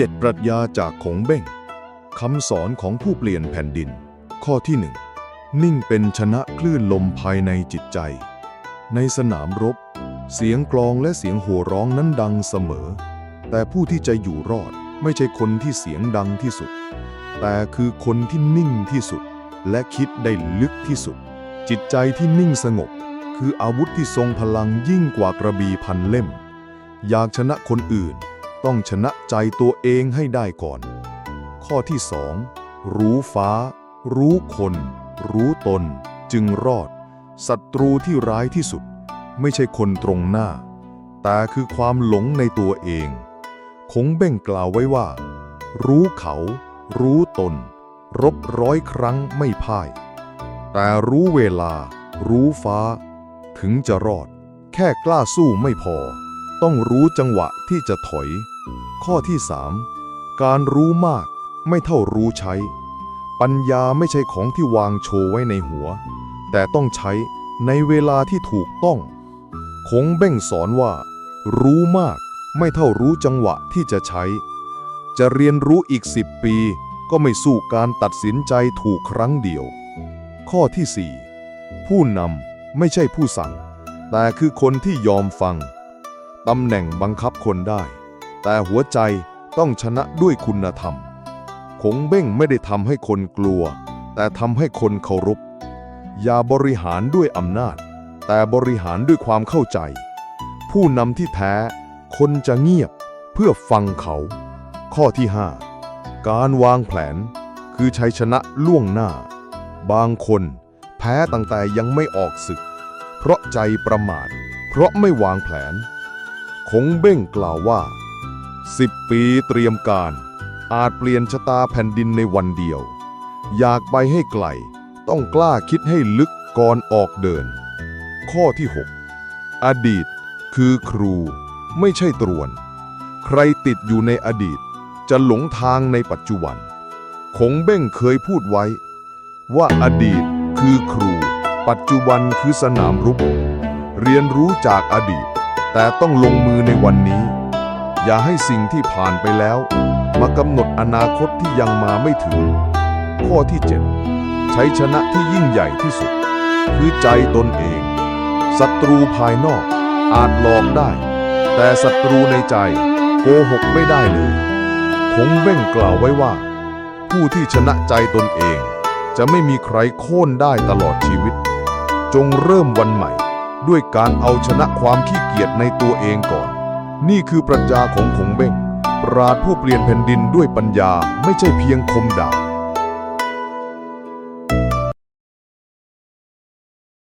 เจ็ดปรัชญาจากขงเบ้งคำสอนของผู้เปลี่ยนแผ่นดิน ข้อที่หนึ่งนิ่งเป็นชนะคลื่นลมภายในจิตใจ ในสนามรบ เสียงกลองและเสียงโห่ร้องนั้นดังเสมอ แต่ผู้ที่จะอยู่รอดไม่ใช่คนที่เสียงดังที่สุด แต่คือคนที่นิ่งที่สุด และคิดได้ลึกที่สุด จิตใจที่นิ่งสงบ คืออาวุธที่ทรงพลังยิ่งกว่ากระบี่พันเล่ม อยากชนะคนอื่น ต้องชนะใจตัวเองให้ได้ก่อน ข้อที่สองรู้ฟ้า รู้คน รู้ตน จึงรอด ศัตรูที่ร้ายที่สุด ไม่ใช่คนตรงหน้า แต่คือความหลงในตัวเอง คงเบ้งกล่าวไว้ว่า รู้เขา รู้ตน รบร้อยครั้งไม่พ่าย แต่รู้เวลา รู้ฟ้า ถึงจะรอด แค่กล้าสู้ไม่พอ ต้องรู้จังหวะที่จะถอย ข้อที่สามการรู้มากไม่เท่ารู้ใช้ ปัญญาไม่ใช่ของที่วางโชว์ไว้ในหัว แต่ต้องใช้ในเวลาที่ถูกต้องคงเบ้งสอนว่า รู้มากไม่เท่ารู้จังหวะที่จะใช้ จะเรียนรู้อีกสิบปี ก็ไม่สู้การตัดสินใจถูกครั้งเดียว ข้อที่สี่ผู้นำไม่ใช่ผู้สั่ง แต่คือคนที่ยอมฟัง ตำแหน่งบังคับคนได้ แต่หัวใจต้องชนะด้วยคุณธรรมคงเบ้งไม่ได้ทำให้คนกลัว แต่ทำให้คนเคารพ อย่าบริหารด้วยอำนาจ แต่บริหารด้วยความเข้าใจ ผู้นำที่แท้ คนจะเงียบเพื่อฟังเขา ข้อที่ 5 การวางแผน คือชัยชนะล่วงหน้า บางคนแพ้ตั้งแต่ยังไม่ออกศึก เพราะใจประมาท เพราะไม่วางแผน คงเบ้งกล่าวว่าสิบปีเตรียมการ อาจเปลี่ยนชะตาแผ่นดินในวันเดียว อยากไปให้ไกล ต้องกล้าคิดให้ลึกก่อนออกเดิน ข้อที่ 6 อดีตคือครูไม่ใช่ตรวน ใครติดอยู่ในอดีต จะหลงทางในปัจจุบัน คงเบ้งเคยพูดไว้ ว่าอดีตคือครู ปัจจุบันคือสนามรบเรียนรู้จากอดีต แต่ต้องลงมือในวันนี้ อย่าให้สิ่งที่ผ่านไปแล้ว มากำหนดอนาคตที่ยังมาไม่ถึง ข้อที่ 7 ใช้ชนะที่ยิ่งใหญ่ที่สุด คือใจตนเองศัตรูภายนอกอาจหลอกได้ แต่ศัตรูในใจโกหกไม่ได้เลยคงเบ้งกล่าวไว้ว่า ผู้ที่ชนะใจตนเอง จะไม่มีใครโค่นได้ตลอดชีวิต จงเริ่มวันใหม่ ด้วยการเอาชนะความขี้เกียจในตัวเองก่อน นี่คือปรัชญาของคงเบ้ง ปราดผู้เปลี่ยนแผ่นดินด้วยปัญญาไม่ใช่เพียงคมดาบ